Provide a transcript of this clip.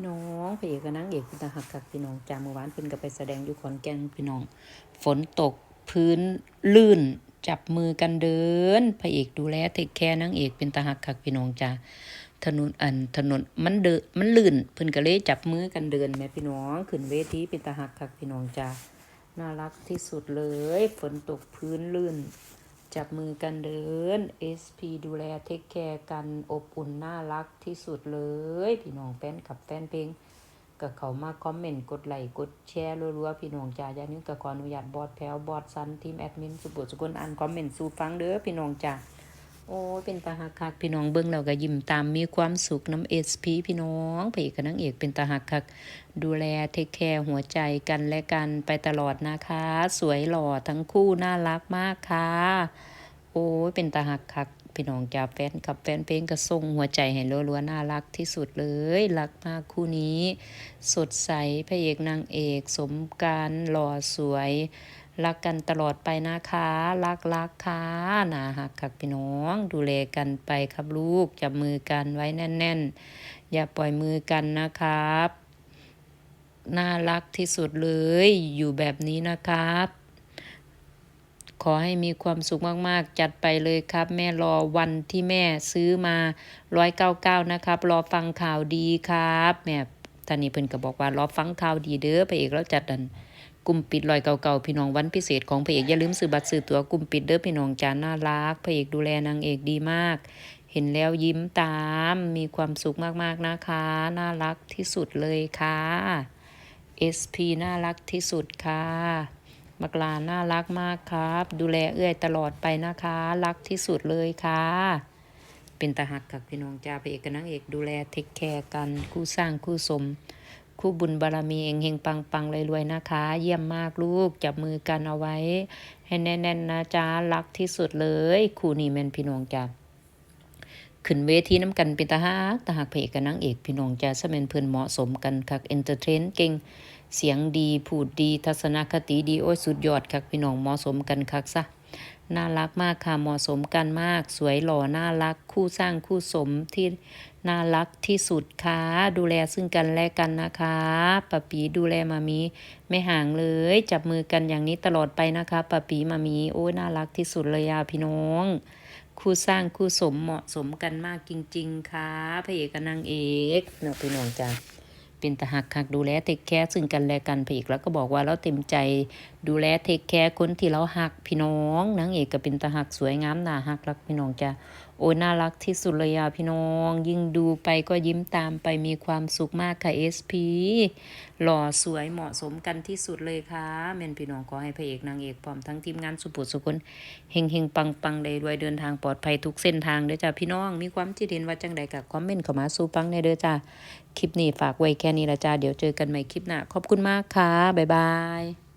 พี่น้องพระเอกกับนางเอกเป็นตาหักกักพี่น้องจามื่อวานเพิ่นก็ไปแสดงอยู่ขอนแก่นพี่น้อง ฝนตกพื้นลื่นจับมือกันเดินพระเอกดูแลเทคแคร์นางเอกเป็นตาหักกักพี่น้องจ้าถนนอันถนนมันเดินมันลื่นเพิ่นก็เลยจับมือกันเดินแม่พี่น้องขึ้นเวทีเป็นตาหักกักพี่น้องจ้าน่ารักที่สุดเลย ฝนตกพื้นลื่น จับมือกันเดิน SP ดูแลเทคแคร์กันอบอุ่นน่ารักที่สุดเลย พี่น้องแฟนกับแฟนเพลงก็เขามาคอมเมนต์กดไลค์กดแชร์รัวๆพี่น้องจ้าอย่านึกก็ขออนุญาตบอดแพลวบอดซันทีมแอดมินสุบุสุลอ่านคอมเมนต์สู่ฟังเด้อพี่น้องจ้า โอ้เป็นตาหักคักพี่น้องเบิ่งแล้วก็ยิ้มตามมีความสุขน้ำ SP พี่น้องพระเอกกับนางเอกเป็นตาหักคัก ดูแลเทคแคร์หัวใจกันและกันไปตลอดนะคะ สวยหล่อทั้งคู่น่ารักมากค่ะ โอ้เป็นตาหักคัก พี่น้องจ่าแฟนกับแฟนเพลงก็ส่งหัวใจให้รัวๆน่ารักที่สุดเลย รักมากคู่นี้ สดใสพระเอกนางเอก สมการหล่อสวย รักกันตลอดไปนะคะ รักรักค่ะนาหักคักพี่น้อง ดูแลกันไปครับลูก จับมือกันไว้แน่น ๆ อย่าปล่อยมือกันนะครับ น่ารักที่สุดเลย อยู่แบบนี้นะครับ ขอให้มีความสุขมากๆ จัดไปเลยครับ แม่รอวันที่แม่ซื้อมาร้อยเก้าเก้านะครับ รอฟังข่าวดีครับ แม่ท่านนี้เพิ่นก็บอกว่ารอฟังข่าวดีเด้อพระเอกแล้วจัดดัน กลุ่มปิดร้อยเก่าๆพี่น้องวันพิเศษของพระเอกอย่าลืมซื้อบัตรซื้อตั๋วกลุ่มปิดเด้อพี่น้องจาน่ารักพระเอกดูแลนางเอกดีมาก เห็นแล้วยิ้มตามมีความสุขมากๆนะคะ น่ารักที่สุดเลยค่ะ SP น่ารักที่สุดค่ะบักลาน่ารักมากครับ ดูแลเอื้อยตลอดไปนะคะ รักที่สุดเลยค่ะ เป็นตาหักกับพี่น้องจ้าพระเอกกับนางเอกดูแลเทคแคร์กันคู่สร้างคู่สม คู่บุญบารมีเองเฮงปังปังรวยๆนะคะ เยี่ยมมากลูกจับมือกันเอาไว้ ให้แน่นๆนะจ้ารักที่สุดเลยคู่นี้แมนพี่น้องจ้าขึ้นเวทีน้ำกันเป็นตาฮักตาหักพระเอกกับนางเอกพี่น้องจะสะเมนเพื่อนเหมาะสมกันคักเอนเตอร์เทนเก่ง เสียงดี พูดดี ทัศนคติดี โอ้ยสุดยอดคักพี่น้องเหมาะสมกันคักซะ น่ารักมากค่ะเหมาะสมกันมาก สวยหล่อน่ารัก คู่สร้างคู่สมที่น่ารักที่สุดค่ะดูแลซึ่งกันและกันนะคะปะปีดูแลมามีไม่ห่างเลย จับมือกันอย่างนี้ตลอดไปนะคะปะปีมามีโอ้ยน่ารักที่สุดเลยอะพี่น้อง คู่สร้างคู่สมเหมาะสมกันมากจริง ๆค่ะพระเอกกับนางเอกเนาะพี่น้องจ้า เป็นตาหักคักดูแลเทคแคร์ซึ่งกันและกันพระเอกแล้วก็บอกว่าเราเต็มใจดูแลเทคแคร์คนที่เราหักพี่น้องนางเอกก็เป็นตาหักสวยงามน่าหักรักพี่น้องจ้าโอ้น่ารักที่สุดเลยอะพี่น้อง ยิ่งดูไปก็ยิ้มตามไปมีความสุขมากค่ะ SP หล่อสวยเหมาะสมกันที่สุดเลยค่ะแม่นพี่น้องขอให้พระเอกนางเอกพร้อมทั้งทีมงานสุปุสุคนเฮงเฮงปังปังได้ด้วยเดินทางปลอดภัยทุกเส้นทางเด้อจ้าพี่น้อง มีความคิดเห็นว่าจังใดกับคอมเมนต์เข้ามาสู่ปังในเด้อจ้า คลิปนี้ฝากไว้แค่นี้ละจ้า เดี๋ยวเจอกันใหม่คลิปหน้า ขอบคุณมากค่ะ บ๊ายบาย